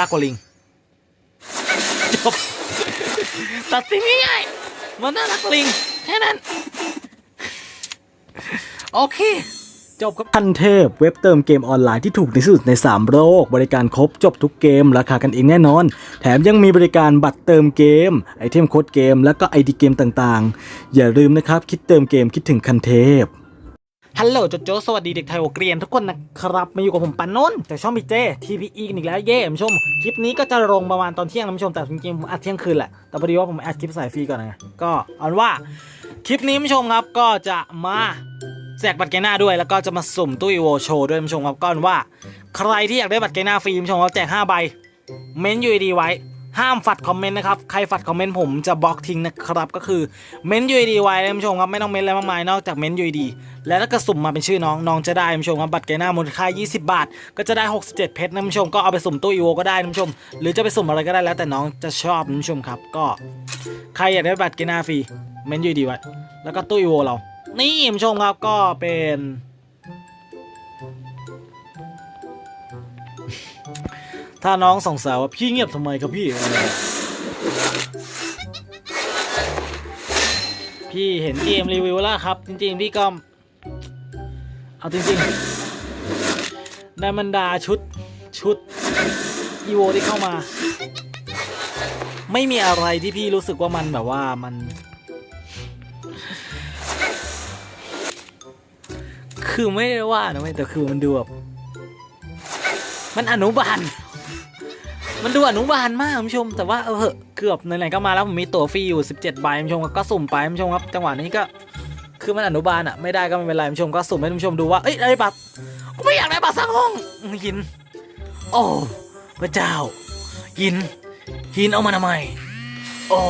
รักกว่าลิง จบ ตัดสินง่ายๆมันน่ารักกว่าลิง แค่นั้น โอเคจบครับพันเทพเว็บเติมเกมออนไลน์ที่ถูกที่สุดใน 3 โลก บริการครบจบทุกเกม ราคากันเองแน่นอน แถมยังมีบริการบัตรเติมเกม ไอเทมโค้ดเกม แล้วก็ไอดีเกมต่างๆ อย่าลืมนะครับ คิดเติมเกมคิดถึงคันเทพ ฮัลโหลโจโจสวัสดีเด็กไทยโอเกรียนทุกคนนะครับมาอยู่กับผมปันนนท์จากช่องพีเจทีพีอีอีกแล้วเย่ผู้ชม คลิปนี้ก็จะลงประมาณตอนเที่ยงนะผู้ชมแต่จริงๆผมอัดเที่ยงคืนแหละแต่พอดีว่าผมอัดคลิปสายฟรีก่อนนะก็เอาเป็นว่าคลิปนี้ผู้ชมครับก็จะมาแจกบัตรเกน่าด้วยแล้วก็จะมาสุ่มตู้อีโวโชว์ด้วยผู้ชมครับก็เป็นว่า ใครที่อยากได้บัตรเกน่าฟรีผู้ชมครับแจก5ใบเม้นยูดีไว้ ห้ามฝัดคอมเมนต์นะครับ ใครฝัดคอมเมนต์ผมจะบล็อกทิ้งนะครับ ก็คือเม้นยูดีไว้นผู้ชมครับ ไม่ต้องเม้นอะไรมากมายนอกจากเม้นยูดี แล้วถ้ากระสุ่มมาเป็นชื่อน้อง น้องจะได้ผู้ชมครับ บัตรเกน่ามูลค่า 20 บาท ก็จะได้ 67 เพชรนะผู้ชม ก็เอาไปสุ่มตู้อีโวก็ได้นผู้ชม หรือจะไปสุ่มอะไรก็ได้แล้วแต่น้องจะชอบนผู้ชมครับ ก็ใครอยากได้บัตรเกน่าฟรี เม้นยูดีไว้ แล้วก็ตู้อีโวเรา นี่ผู้ชมครับ ก็เป็น ถ้าน้องสงสัยว่าพี่เงียบทำไมครับพี่ พี่เห็นเกมรีวิวแล้วครับ จริงๆ พี่ก็เอาจริงๆได้บรรดาชุดชุดอีโวที่เข้ามา ไม่มีอะไรที่พี่รู้สึกว่ามันแบบว่ามัน คือไม่ได้ว่านะเว้ยแต่คือมันดูแบบมันอนุบาล มันดูอนุบาลมากคุณผู้ชม แต่ว่าเออเกือบไหนๆก็มาแล้วผมมีตั๋วฟรีอยู่ 17ใบคุณผู้ชมก็สุ่มไปคุณผู้ชมครับจังหวะนี้ก็คือมันอนุบาลอะไม่ได้ก็ไม่เป็นไรคุณผู้ชมก็สุ่มให้คุณผู้ชมดูว่าเอ้ยได้บัตรกูไม่อยากได้บัตรสร้างห้องหิน โอ้พระเจ้าหินหินเอามาทำไมโอ้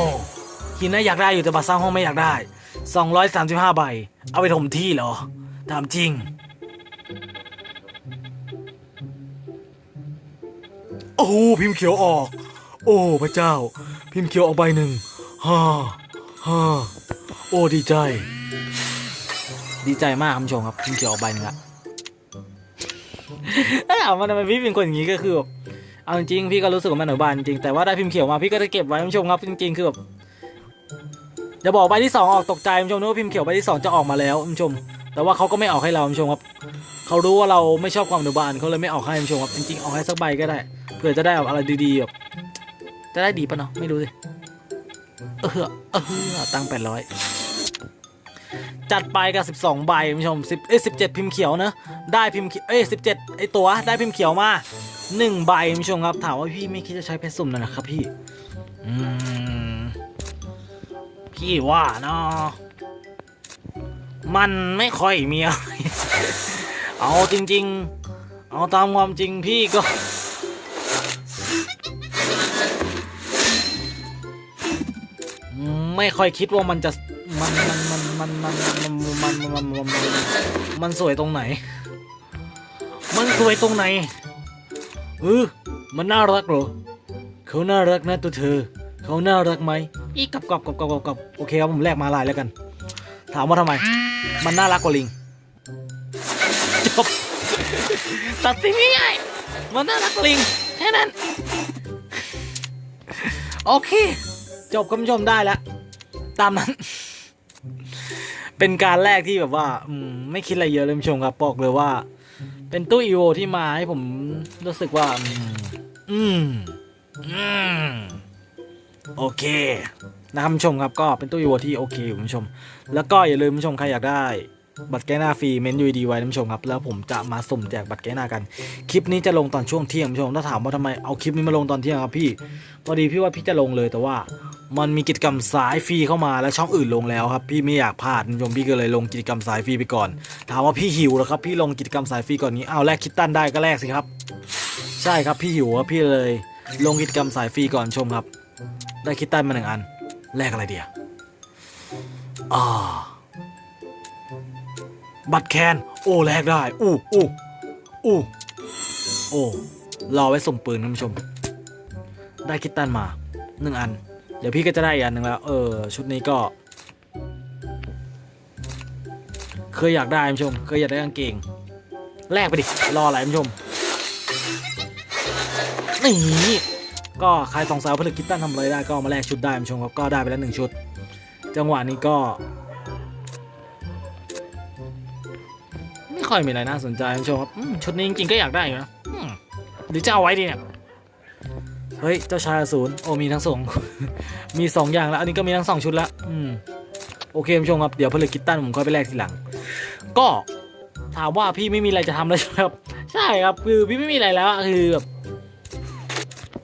หินน่ะอยากได้อยู่แต่บัตรสร้างห้องไม่อยากได้ 235ใบเอาไปถมที่เหรอถามจริง โอ้พิมพ์เขียวออก โอ้พระเจ้า พิมพ์เขียวออกใบหนึ่งฮ่าฮ่าโอ้ดีใจ ดีใจมากคุณผู้ชมครับ พิมพ์เขียวออกใบหนึ่งละถ้าถามว่าทำไมพี่เป็นคนอย่างนี้ก็คือแบบเอาจริงพี่ก็รู้สึกว่ามันหน่อยบานจริงแต่ว่าได้พิมพ์เขียวมาพี่ก็จะเก็บไว้คุณผู้ชมครับจริงๆคือแบบจะบอกใบที่สองออกตกใจคุณผู้ชมนึกว่าพิมพ์เขียวใบที่สองจะออกมาแล้วคุณผู้ชม แต่ว่าเขาก็ไม่ออกให้เราคุณผู้ชมครับเขารู้ว่าเราไม่ชอบความหนุบานเขาเลยไม่ออกให้คุณผู้ชมครับจริงๆออกให้สักใบก็ได้เผื่อจะได้แบบอะไรดีๆแบบจะได้ดีปะเนาะไม่รู้สิเออเออตังแปดร้อยจัดไปกับสิบสองใบคุณผู้ชมสิบเอ้สิบเจ็ดพิมพ์เขียวนะได้พิมพ์เขียวเอ้สิบเจ็ดไอตัวได้พิมพ์เขียวมาหนึ่งใบคุณผู้ชมครับถามว่าพี่ไม่คิดจะใช้เพชรสุ่มหน่อยนะครับพี่อืมพี่ว่าเนาะ มันไม่ค่อยมีอะไรเอาจริง ๆ เอาตามความจริงพี่ก็ ไม่ค่อยคิดว่ามันจะมันมันมันมันมันมันมันมันมันมันมันสวยตรงไหน มันสวยตรงไหนเออมันน่ารักเหรอเขาน่ารักนะตัวเธอ เขาน่ารักไหมอีกกับกับกับกับกับกับโอเคครับผมแลกมาลายแล้วกัน ถามว่าทำไม มันน่ารักกว่าลิงจบตัดสินง่ายๆมันน่ารักกว่าลิงแค่นั้น โอเค จบคุณผู้ชมได้แล้วตามนั้น เป็นการแรกที่แบบว่าอไม่คิดอะไรเยอะเลยคุณผู้ชมครับบอกเลยว่า เป็นตู้อีโวที่มาให้ผมรู้สึกว่า อืม อืม โอเคนะครับผู้ชมครับก็เป็นตู้อีโวที่โอเคอยู่คุณผู้ชม แล้วก็อย่าลืมผู้ชมใครอยากได้บัตรแก้หน้าฟรีเมนยูดีไว้นะคุณผู้ชมครับแล้วผมจะมาสุ่มแจกบัตรแก้หน้ากัน คลิปนี้จะลงตอนช่วงเที่ยงผู้ชมถ้าถามว่าทำไมเอาคลิปนี้มาลงตอนเที่ยงครับพี่พอดีพี่ว่าพี่จะลงเลยแต่ว่า มันมีกิจกรรมสายฟรีเข้ามาแล้วช่องอื่นลงแล้วครับพี่ไม่อยากพลาดคุณผู้ชมพี่ก็เลยลงกิจกรรมสายฟรีไปก่อน ถามว่าพี่หิวแล้วครับพี่ลงกิจกรรมสายฟรีก่อนนี้เอาแลกคิดตันได้ก็แลกสิครับ ใช่ครับพี่หิวครับพี่เลย ลงกิจกรรมสายฟรีก่อนชมครับ ได้คิดตันมาหนึ่งอัน แลกอะไรเดียวอ่า บัตรแคน โอ้ แลกได้ อู้อู้อู้โอ้ รอไว้ส่งปืนคุณผู้ชม ได้คิดตันมาหนึ่งอัน เดี๋ยวพี่ก็จะได้อีกอันหนึ่งแล้ว เออ ชุดนี้ก็ เคยอยากได้คุณผู้ชม เคยอยากได้กางเกง แลกไปดิ รออะไรคุณผู้ชมนี่ ก็ใครสองสาวผลิตกิตตันทำอะไรได้ก็มาแลกชุดได้คุณผู้ชมครับก็ได้ไปแล้วหนึ่งชุด จังหวะนี้ก็ ไม่ค่อยมีอะไรน่าสนใจคุณผู้ชมครับชุดนี้จริงๆก็อยากได้อยู่นะหรือจะเอาไว้ดีเนี่ยเฮ้ยเจ้าชายอสูรโอ้มีทั้งสองมีสองอย่างแล้วอันนี้ก็มีทั้งสองชุดแล้วอืมโอเคผู้ชมครับเดี๋ยวผลิตกิตตันผมค่อยไปแลกทีหลัง ก็ถามว่าพี่ไม่มีอะไรจะทำแล้วใช่ไหมครับ ใช่ครับคือพี่ไม่มีอะไรแล้วคือแบบ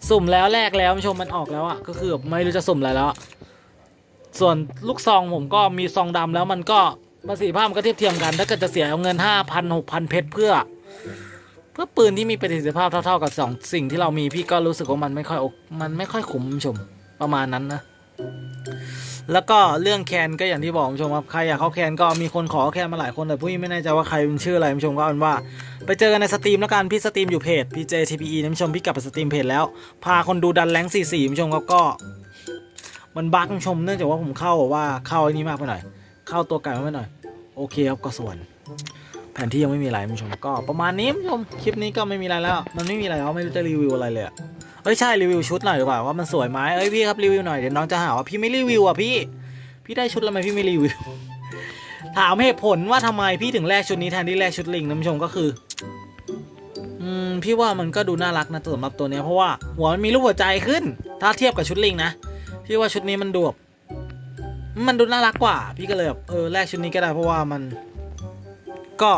สุ่มแล้วแลกแล้วคุณผู้ชมมันออกแล้วอะก็คือไม่รู้จะสุ่มอะไรแล้ว ส่วนลูกซองผมก็มีซองดำแล้วมันก็ประสิทธิภาพมันก็เทียบเทียมกัน ถ้าเกิดจะเสียเอาเงินห้าพันหกพันเพชรเพื่อ เพื่อปืนที่มีประสิทธิภาพเท่า ๆกับสองสิ่งที่เรามีพี่ก็รู้สึกว่ามันไม่ค่อยมันไม่ค่อยคุ้มชมประมาณนั้นนะ แล้วก็เรื่องแคนก็อย่างที่บอกคุณผู้ชมครับใครอยากเข้าแคนก็มีคนขอแคนมาหลายคนแต่พี่ไม่แน่ใจว่าใครเป็นชื่ออะไรคุณผู้ชมก็เอาเป็นว่า ไปเจอกันในสตรีมแล้วกันพี่สตรีมอยู่เพจ PJ TPE นะคุณผู้ชมพี่กลับไปสตรีมเพจแล้ว พาคนดูดันแรง44คุณผู้ชมครับก็ มันบั๊กคุณผู้ชมเนื่องจากว่าผมเข้าว่าเข้าไอ้นี้มากไปหน่อย เข้าตัวไก่มากไปหน่อย โอเคครับก็ส่วน แผนที่ยังไม่มีอะไรคุณผู้ชมก็ประมาณนี้คุณผู้ชมคลิปนี้ก็ไม่มีอะไรแล้ว มันไม่มีอะไรแล้วไม่รู้จะรีวิวอะไรเลยอะ เอ้ยใช่รีวิวชุดหน่อยดีกว่าว่ามันสวยไหมเอ้ยพี่ครับรีวิวหน่อยเดี๋ยวน้องจะหาว่าพี่ไม่รีวิวอะพี่ พี่ได้ชุดแล้วทำไมพี่ไม่รีวิว ถามเหตุผลว่าทำไมพี่ถึงแลกชุดนี้แทนที่แลกชุดลิงนะคุณผู้ชมก็คือ อืมพี่ว่ามันก็ดูน่ารักนะสำหรับตัวเนี้ยเพราะว่าหัวมันมีรูปหัวใจขึ้น ถ้าเทียบกับชุดลิงนะพี่ว่าชุดนี้มันดูแบบมันดูน่ารักกว่า พี่ก็เลยแบบเออแลกชุดนี้ก็ได้เพราะว่ามัน ก็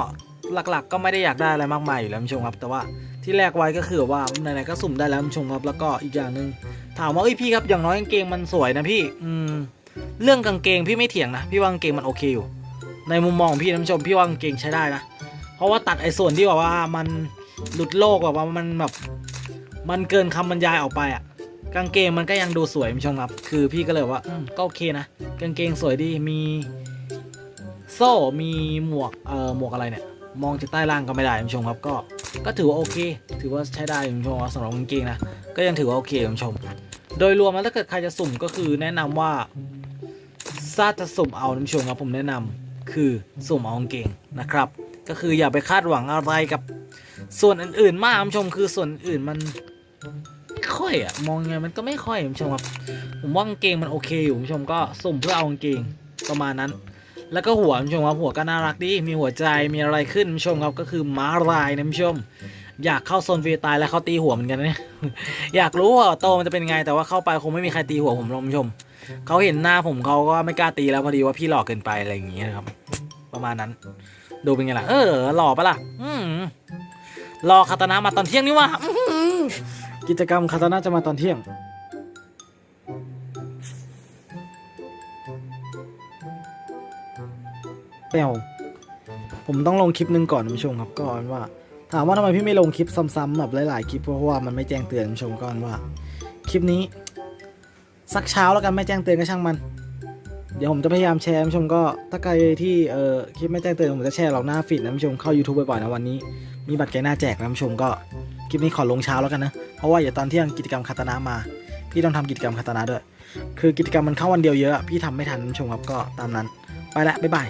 หลักๆ ก็ไม่ได้อยากได้อะไรมากมายอยู่แล้วคุณผู้ชมครับ แต่ว่า ที่แลกไว้ก็คือว่าไหนๆก็สุ่มได้แล้วคุณผู้ชมครับ แล้วก็อีกอย่างหนึ่งถามว่าเอ้ยพี่ครับอย่างน้อยกางเกงมันสวยนะพี่ อืมเรื่องกางเกงพี่ไม่เถียงนะพี่ว่ากางเกงมันโอเคอยู่ ในมุมมองของพี่นะคุณผู้ชมพี่ว่ากางเกงใช้ได้นะเพราะว่าตัดไอ้ส่วนที่แบบว่ามันหลุดโลกแบบว่ามันแบบมันเกินคำบรรยายออกไปอะกางเกงมันก็ยังดูสวยคุณผู้ชมครับ คือพี่ก็เลยว่าก็โอเคนะกางเกงสวยดีมีโซ่มีหมวกเอ่อหมวกอะไรเนี่ย มองจากใต้ล่างก็ไม่ได้คุณผู้ชมครับก็ ก็ถือว่าโอเค ถือว่าใช้ได้คุณผู้ชมสำหรับกางเกงนะ ก็ยังถือว่าโอเคคุณผู้ชม โดยรวมแล้วถ้าเกิดใครจะสุ่มก็คือแนะนำว่าถ้าจะสุ่มเอาน้ำชงครับผมแนะนำคือสุ่มเอากางเกงนะครับ ก็คืออย่าไปคาดหวังอะไรกับส่วนอื่นๆ มากคุณผู้ชมคือส่วนอื่นมันไม่ค่อยอะมองไงมันก็ไม่ค่อยคุณผู้ชมครับผมว่ากางเกงมันโอเคอยู่คุณผู้ชมก็สุ่มเพื่อเอากางเกงประมาณนั้น แล้วก็หัวผู้ชมครับหัวก็น่ารักดีมีหัวใจมีอะไรขึ้นผู้ชมครับก็คือม้าลายนะผู้ชม อยากเข้าโซนฟรีตล์แล้วเขาตีหัวเหมือนกันเนี่ยอยากรู้ว่าโตมันจะเป็นไงแต่ว่าเข้าไปคงไม่มีใครตีหัวผมหรอกผู้ชมเขาเห็นหน้าผมเขาก็ไม่กล้าตีแล้วพอดีว่าพี่หล่อเกินไปอะไรอย่างเงี้ยนะครับ ประมาณนั้น ดูเป็นไงล่ะเออหล่อปะล่ะอืมรอคาตานะมาตอนเที่ยงนี่ว่ากิจกรรมคาตานะจะมาตอนเที่ยง เปลวผมต้องลงคลิปหนึ่งก่อนคุณผู้ชมครับก่อนว่า ถามว่าทำไมพี่ไม่ลงคลิปซ้ำๆแบบหลายๆคลิปเพราะว่ามันไม่แจ้งเตือนคุณผู้ชมก่อนว่า คลิปนี้ สักเช้าแล้วกันไม่แจ้งเตือนก็ช่างมัน เดี๋ยวผมจะพยายามแชร์คุณผู้ชมก็ถ้าใครที่เอ่อคลิปไม่แจ้งเตือนผมจะแชร์เราหน้าฟีดนะคุณผู้ชมเข้า YouTube บ่อยๆนะวันนี้ มีบัตรแกหน้าแจกนะคุณผู้ชมก็คลิปนี้ขอลงเช้าแล้วกันนะเพราะว่าอย่าตอนเที่ยงกิจกรรมคาตานะมาพี่ต้องทำกิจกรรมคาตานะด้วย คือกิจกรรมมันเข้าวันเดียวเยอะพี่ทำไม่ทันคุณผู้ชมครับก็ตามนั้น ไปละบ๊ายบาย